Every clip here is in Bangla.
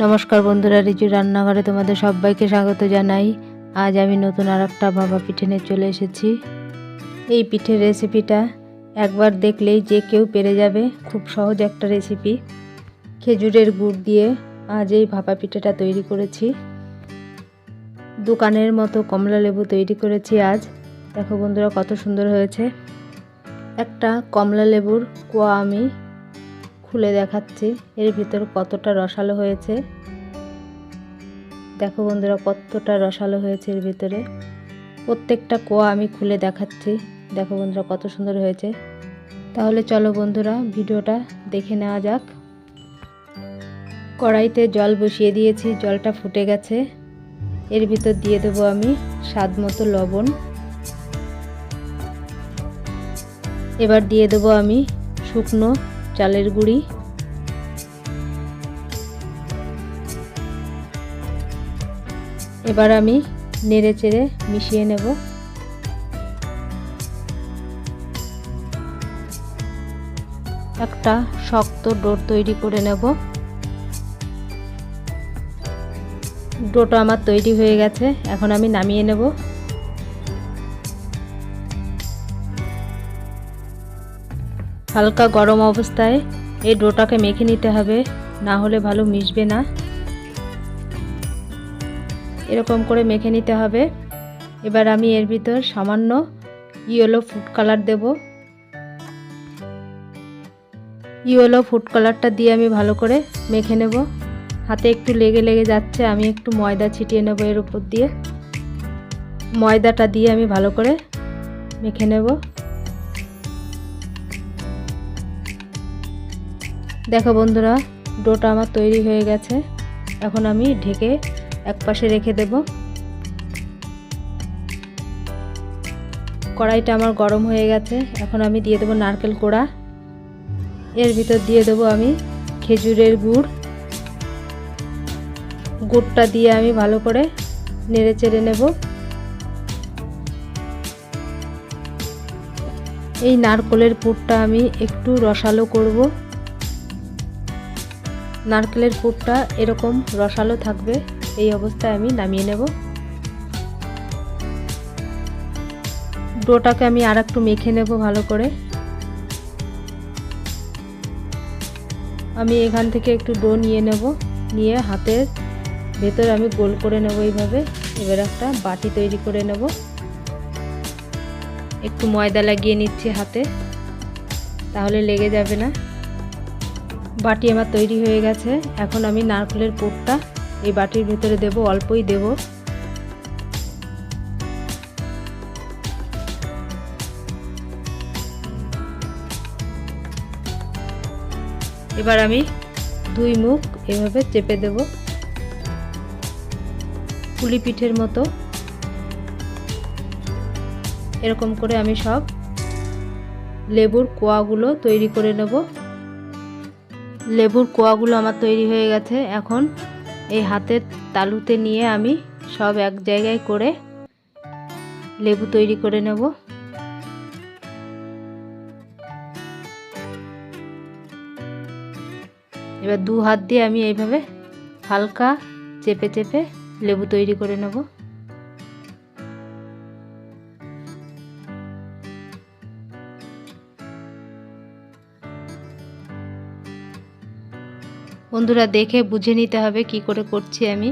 নমস্কার বন্ধুরা, রিজু রান্নাঘরে তোমাদের সবাইকে স্বাগত জানাই। আজ আমি নতুন আর একটা ভাবা পিঠে নিয়ে চলে এসেছি। এই পিঠের রেসিপিটা একবার দেখলেই যে কেউ পেরে যাবে, খুব সহজ একটা রেসিপি। খেজুরের গুড় দিয়ে আজ এই ভাপা পিঠেটা তৈরি করেছি। দোকানের মতো কমলা লেবু তৈরি করেছি আজ। দেখো বন্ধুরা কত সুন্দর হয়েছে। একটা কমলা লেবুর কোয়া আমি খুলে দেখাচ্ছি, এর ভিতর কতটা রসালো হয়েছে। দেখো বন্ধুরা, কতটা রসালো হয়েছে এর ভিতরে। প্রত্যেকটা কোয়া আমি খুলে দেখাচ্ছি। দেখো বন্ধুরা, কত সুন্দর হয়েছে। তাহলে চলো বন্ধুরা, ভিডিওটা দেখে নেওয়া যাক। কড়াইতে জল বসিয়ে দিয়েছি, জলটা ফুটে গেছে। এর ভিতর দিয়ে দেবো আমি স্বাদ মতো লবণ। এবার দিয়ে দেবো আমি শুকনো চালের গুঁড়ি। এবার আমি নেড়ে চেড়ে মিশিয়ে নেব। একটা শক্ত ডোর তৈরি করে নেব। ডোটা আমার তৈরি হয়ে গেছে, এখন আমি নামিয়ে নেব। হালকা গরম অবস্থায় এই ডোটাকে মেখে নিতে হবে, না হলে ভালো মিশবে না। এরকম করে মেখে নিতে হবে। এবার আমি এর ভিতর সামান্য ইয়েলো ফুড কালার দেব। ইয়েলো ফুড কালারটা দিয়ে আমি ভালো করে মেখে নেব। হাতে একটু লেগে লেগে যাচ্ছে, আমি একটু ময়দা ছিটিয়ে নেব এর উপর দিয়ে। ময়দাটা দিয়ে আমি ভালো করে মেখে নেব। দেখো বন্ধুরা, ডোটা আমার তৈরি হয়ে গেছে। এখন আমি ঢেকে এক পাশে রেখে দেব। কড়াইটা আমার গরম হয়ে গেছে। এখন আমি দিয়ে দেবো নারকেল কোড়া। এর ভিতর দিয়ে দেবো আমি খেজুরের গুড়। গুড়টা দিয়ে আমি ভালো করে নেড়ে চেড়ে নেব। এই নারকেলের পুরটা আমি একটু রসালো করব। নারকেলের পুরটা এরকম রসালো থাকবে, এই অবস্থায় আমি নামিয়ে নেব। ডোটাকে আমি আর একটু মেখে নেব ভালো করে। আমি এখান থেকে একটু ডো নিয়ে নেব, নিয়ে হাতের ভেতর আমি গোল করে নেব এইভাবে। এবার একটা বাটি তৈরি করে নেব। একটু ময়দা লাগিয়ে নিচ্ছি হাতে, তাহলে লেগে যাবে না। বাটি আমার তৈরি হয়ে গেছে। এখন আমি নারকেলের পুরটা এই বাটির ভিতরে দেব, অল্পই দেব। এবার আমি দুই মুখ এভাবে চেপে দেব। পুলি পিঠের মতো। এরকম করে আমি সব লেবুর কোয়াগুলো তৈরি করে নেব। লেবুর কোয়াগুলো আমার তৈরি হয়ে গেছে। এখন এই হাতের তালুতে নিয়ে আমি সব এক জায়গায় করে লেবু তৈরি করে নেব। এবার দু হাত দিয়ে আমি এইভাবে হালকা চেপে চেপে লেবু তৈরি করে নেব। বন্ধুরা দেখে বুঝে নিতে হবে কি করে করছি আমি।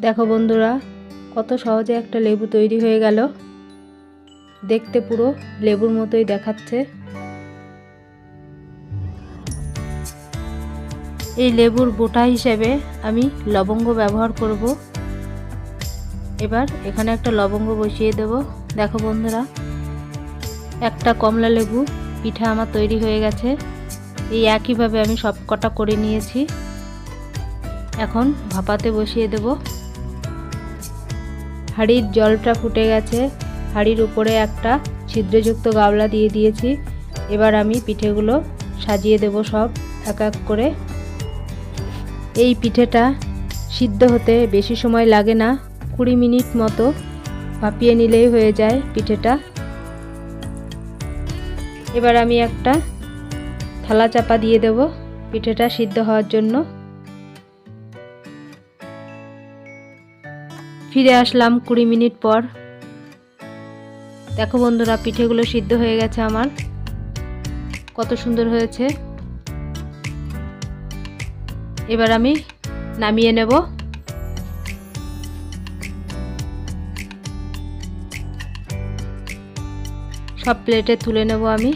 দেখো বন্ধুরা, কত সহজে একটা লেবু তৈরি হয়ে গেল। দেখতে পুরো লেবুর মতোই দেখাচ্ছে। এই লেবুর বোটা হিসেবে আমি লবঙ্গ ব্যবহার করব। এবার এখানে একটা লবঙ্গ বসিয়ে দেব। দেখো বন্ধুরা, একটা কমলা লেবু, পিঠা আমার তৈরি হয়ে গেছে। এই একইভাবে আমি সব কটা করে নিয়েছি। এখন ভাপাতে বসিয়ে দেব। হাঁড়ির জলটা ফুটে গেছে। হাঁড়ির উপরে একটা ছিদ্রযুক্ত গাবলা দিয়ে দিয়েছি। এবার আমি পিঠেগুলো সাজিয়ে দেব সব, এক এক করে। এই পিঠেটা সিদ্ধ হতে বেশি সময় লাগে না, কুড়ি মিনিট মতো ভাপিয়ে নিলেই হয়ে যায় পিঠেটা। এবার আমি একটা থালা চাপা দিয়ে দেব পিঠেটা সিদ্ধ হওয়ার জন্য। ফিরে আসলাম কুড়ি মিনিট পর। দেখো বন্ধুরা, পিঠেগুলো সিদ্ধ হয়ে গেছে আমার। কত সুন্দর হয়েছে। এবার আমি নামিয়ে নেব। সব প্লেটে তুলে নেব আমি।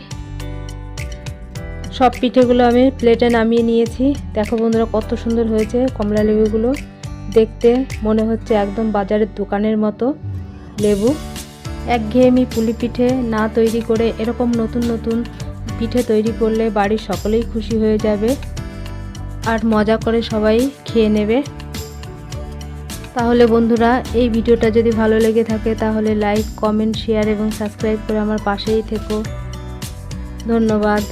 সব পিঠেগুলো আমি প্লেটে নামিয়ে নিয়েছি। দেখো বন্ধুরা কত সুন্দর হয়েছে কমলা লেবুগুলো। দেখতে মনে হচ্ছে একদম বাজারের দোকানের মতো লেবু। একঘেয়েমি পুলি পিঠে না তৈরি করে এরকম নতুন নতুন পিঠে তৈরি করলে বাড়ির সকলেই খুশি হয়ে যাবে। আর মজা করে সবাই খেয়ে নেবে। তাহলে বন্ধুরা, এই ভিডিওটা যদি ভালো লেগে থাকে, তাহলে লাইক কমেন্ট শেয়ার এবং সাবস্ক্রাইব করে আমার পাশেই থেকো। ধন্যবাদ।